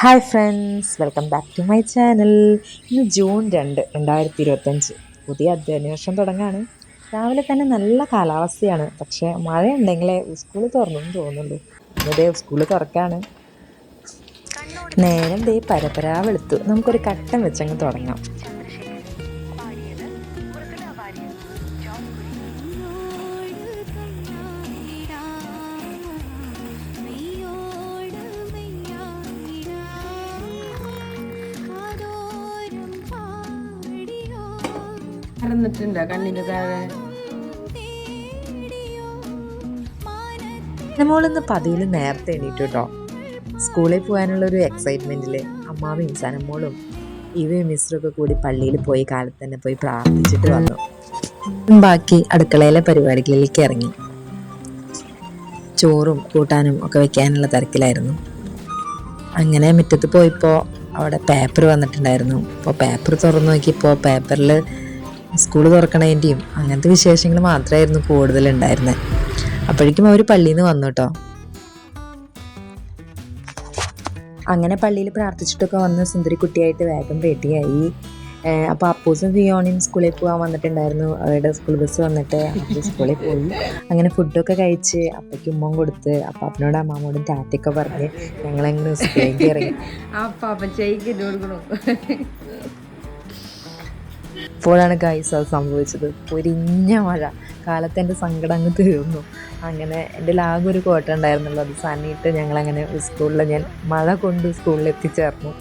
Hi friends welcome back to my channel ഇന്ന് June രണ്ട് രണ്ടായിരത്തി ഇരുപത്തഞ്ച് പുതിയ അധ്യയന വർഷം തുടങ്ങാണ്. രാവിലെ തന്നെ നല്ല കാലാവസ്ഥയാണ്. പക്ഷേ മഴ ഉണ്ടെങ്കിലേ സ്കൂൾ തുറന്നു തോന്നുന്നുണ്ട് ഇന്നതേ സ്കൂൾ തുറക്കാണ്. നേരം ദേ പരപരാ വെളുത്തു നമുക്കൊരു കട്ടൻ വെച്ചങ്ങ് തുടങ്ങാം. നടന്നിട്ടുണ്ടോ കണ്ണിന്റെ താഴെ? നമ്മളിന്ന് പതിയിൽ നേരത്തെ എണീറ്റു കേട്ടോ സ്കൂളിൽ പോകാനുള്ള ഒരു എക്സൈറ്റ്മെന്റിൽ അമ്മാവും സനമോളും ഇവയും മിസ്റ്റൊക്കെ കൂടി പള്ളിയിൽ പോയി കാലത്ത് തന്നെ പോയി പ്രാർത്ഥിച്ചിട്ട് വന്നു. ബാക്കി അടുക്കളയിലെ പരിപാടികളിലേക്ക് ഇറങ്ങി. ചോറും കൂട്ടാനും ഒക്കെ വെക്കാനുള്ള തിരക്കിലായിരുന്നു. അങ്ങനെ മുറ്റത്ത് പോയപ്പോൾ അവിടെ പേപ്പർ വന്നിട്ടുണ്ടായിരുന്നു. അപ്പോൾ പേപ്പർ തുറന്നു നോക്കിയപ്പോൾ പേപ്പറിൽ സ്കൂൾ തുറക്കണതിന്റെയും അങ്ങനത്തെ വിശേഷങ്ങൾ മാത്രമായിരുന്നു കൂടുതലുണ്ടായിരുന്നത് അപ്പോഴേക്കും അവർ പള്ളിയിൽ നിന്ന് വന്നു കേട്ടോ അങ്ങനെ പള്ളിയിൽ പ്രാർത്ഥിച്ചിട്ടൊക്കെ വന്ന് സുന്ദരി കുട്ടിയായിട്ട് വേഗം റെഡിയായി. അപ്പോൾ അപ്പൂസും ഫിയോണിയും സ്കൂളിൽ പോകാൻ വന്നിട്ടുണ്ടായിരുന്നു. അവരുടെ സ്കൂൾ ബസ് വന്നിട്ട് അപ്പം സ്കൂളിൽ പോയി. അങ്ങനെ ഫുഡൊക്കെ കഴിച്ച് അപ്പയ്ക്ക് ഉമ്മം കൊടുത്ത് അപ്പം അപ്പനോട് അമ്മാമോടും ടാറ്റയൊക്കെ പറഞ്ഞ് ഞങ്ങളങ്ങനെ സ്കൂളിലേക്ക് ഇറങ്ങി. ആ പാപ്പ ഇപ്പോഴാണ് ഗൈസ് അത് സംഭവിച്ചത്. പൊരിഞ്ഞ മഴ. കാലത്ത് എന്റെ സങ്കടം അങ്ങ് തീർന്നു. അങ്ങനെ എന്റെ ലാഗ് ഒരു കോട്ട ഉണ്ടായിരുന്നുള്ളൂ. അത് സന്നിയിട്ട് ഞങ്ങളങ്ങനെ സ്കൂളിൽ ഞാൻ മഴ കൊണ്ട് സ്കൂളിൽ എത്തിച്ചേർന്നു.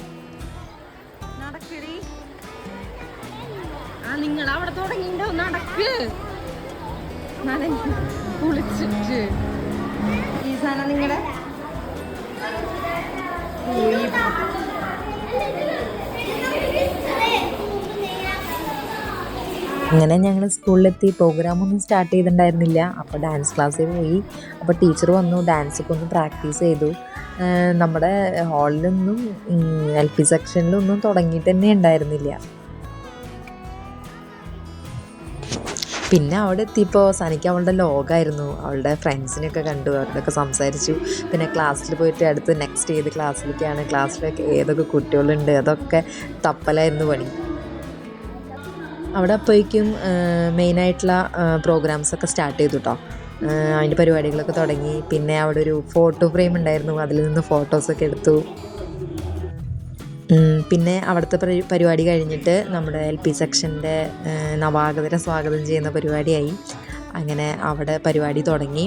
നിങ്ങൾ അവിടെ തുടങ്ങിണ്ടോ നടക്ക്. കുളിച്ചിട്ട്. അങ്ങനെ ഞങ്ങൾ സ്കൂളിലെത്തി പ്രോഗ്രാമൊന്നും സ്റ്റാർട്ട് ചെയ്തിട്ടുണ്ടായിരുന്നില്ല. അപ്പോൾ ഡാൻസ് ക്ലാസ്സിൽ പോയി. അപ്പോൾ ടീച്ചർ വന്നു ഡാൻസൊക്കെ ഒന്ന് പ്രാക്ടീസ് ചെയ്തു. നമ്മുടെ ഹാളിലൊന്നും എൽ പി സെക്ഷനിലൊന്നും തുടങ്ങിയിട്ട് തന്നെ ഉണ്ടായിരുന്നില്ല. പിന്നെ അവിടെ എത്തിയപ്പോൾ സനിക്ക് അവളുടെ ലോകമായിരുന്നു അവളുടെ ഫ്രണ്ട്സിനെയൊക്കെ കണ്ടു. അവരോടൊക്കെ സംസാരിച്ചു. പിന്നെ ക്ലാസ്സിൽ പോയിട്ട് അടുത്ത് നെക്സ്റ്റ് ഏത് ക്ലാസ്സിലേക്കാണ് ക്ലാസ്സിലൊക്കെ ഏതൊക്കെ കുട്ടികളുണ്ട്? അതൊക്കെ തപ്പലായിരുന്നു പണി. അവിടെ അപ്പോഴേക്കും മെയിനായിട്ടുള്ള പ്രോഗ്രാംസ് ഒക്കെ സ്റ്റാർട്ട് ചെയ്തു കേട്ടോ അതിന്റെ പരിപാടികളൊക്കെ തുടങ്ങി. പിന്നെ അവിടെ ഒരു ഫോട്ടോ ഫ്രെയിം ഉണ്ടായിരുന്നു. അതിൽ നിന്ന് ഫോട്ടോസൊക്കെ എടുത്തു. പിന്നെ അവിടുത്തെ പരിപാടി കഴിഞ്ഞിട്ട് നമ്മുടെ എൽ പി സെക്ഷന്റെ നവാഗതരെ സ്വാഗതം ചെയ്യുന്ന പരിപാടിയായി. അങ്ങനെ അവിടെ പരിപാടി തുടങ്ങി.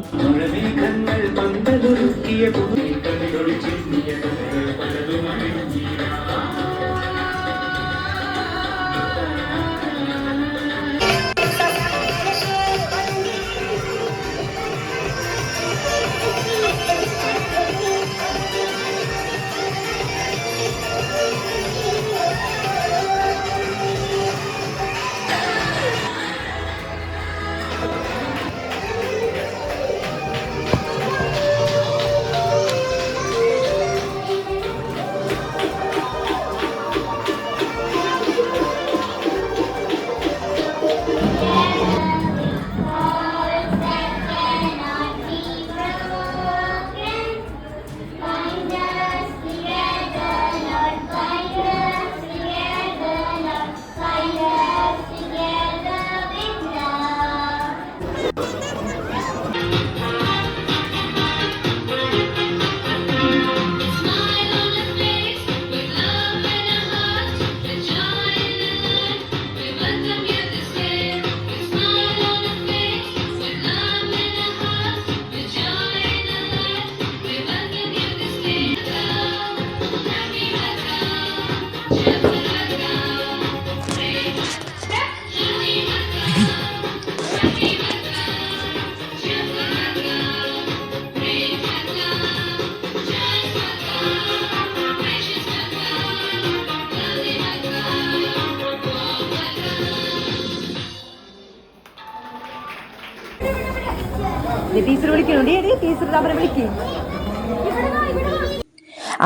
ടീച്ചർ വിളിക്കണോ? ടീച്ചർ അവരെ വിളിക്കും.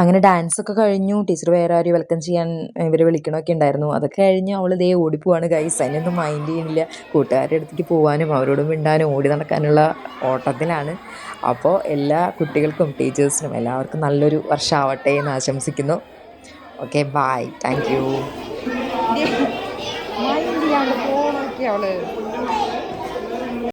അങ്ങനെ ഡാൻസ് ഒക്കെ കഴിഞ്ഞു. ടീച്ചർ വേറെ ആരും വെൽക്കം ചെയ്യാൻ ഇവരെ വിളിക്കണമൊക്കെ ഉണ്ടായിരുന്നു. അതൊക്കെ കഴിഞ്ഞ് അവൾ ദേ ഓടിപ്പോവാണ് ഗൈസ് അതിനൊന്നും മൈൻഡ് ചെയ്യുന്നില്ല കൂട്ടുകാരുടെ അടുത്തേക്ക് പോകാനും അവരോട് മിണ്ടാനും ഓടി നടക്കാനുള്ള ഓട്ടത്തിലാണ്. അപ്പോൾ എല്ലാ കുട്ടികൾക്കും ടീച്ചേഴ്സിനും എല്ലാവർക്കും നല്ലൊരു വർഷമാവട്ടെ എന്ന് ആശംസിക്കുന്നു. ഓക്കെ ബായ് താങ്ക് യു അവൾ.